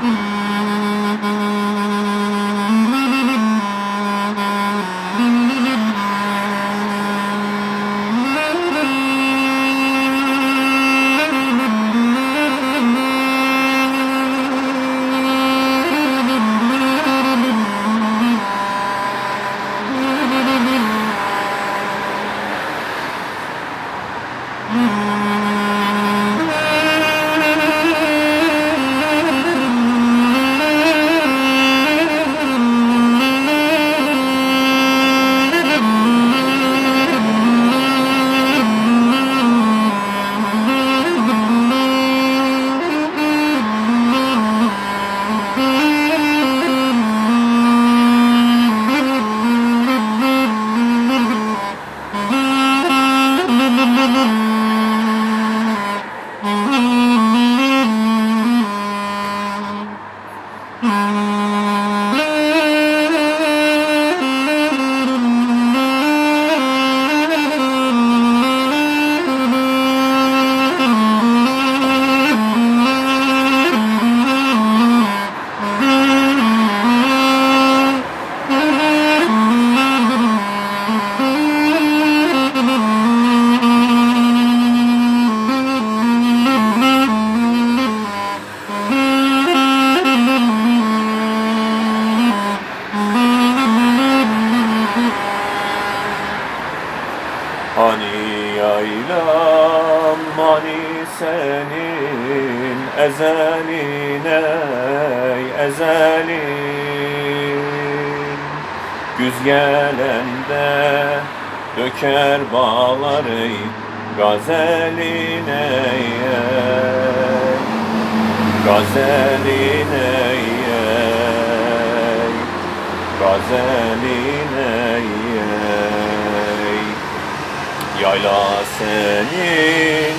嗯。Hani yaylam hani senin ezeline ezelin? Güz gelende döker bağları gazeline Gazeline Gazeline Yayla senin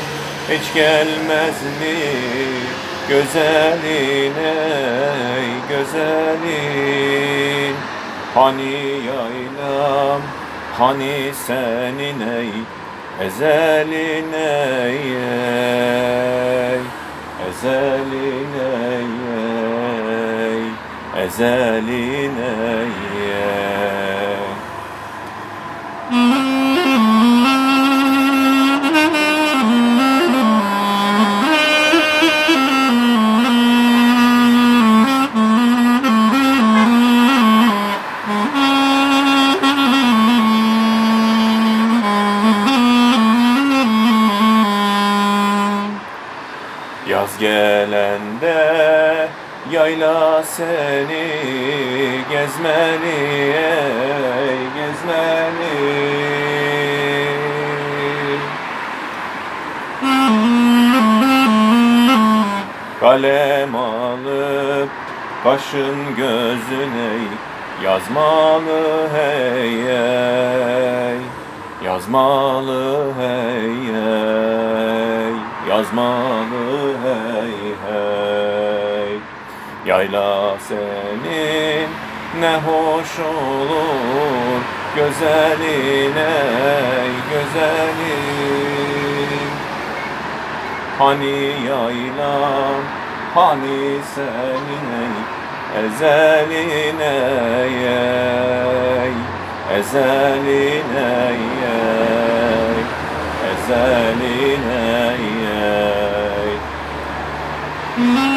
hiç gelmez mi? Gözeline güzelin Hani yaylam hani senin ey Ezelin ey ey Ezelin ey ey Ezelin ey ey Yaz gelende yayla seni gezmeli ey gezmeli. Kalem alıp kaşın gözüne yazmalı hey hey. Yazmalı hey hey Yazmalı hey hey. Yayla senin ne hoş olur. Güzeline güzelim Hani yaylam hani senin ey Ezeline ey Ezeline ey güzeline ey, ey.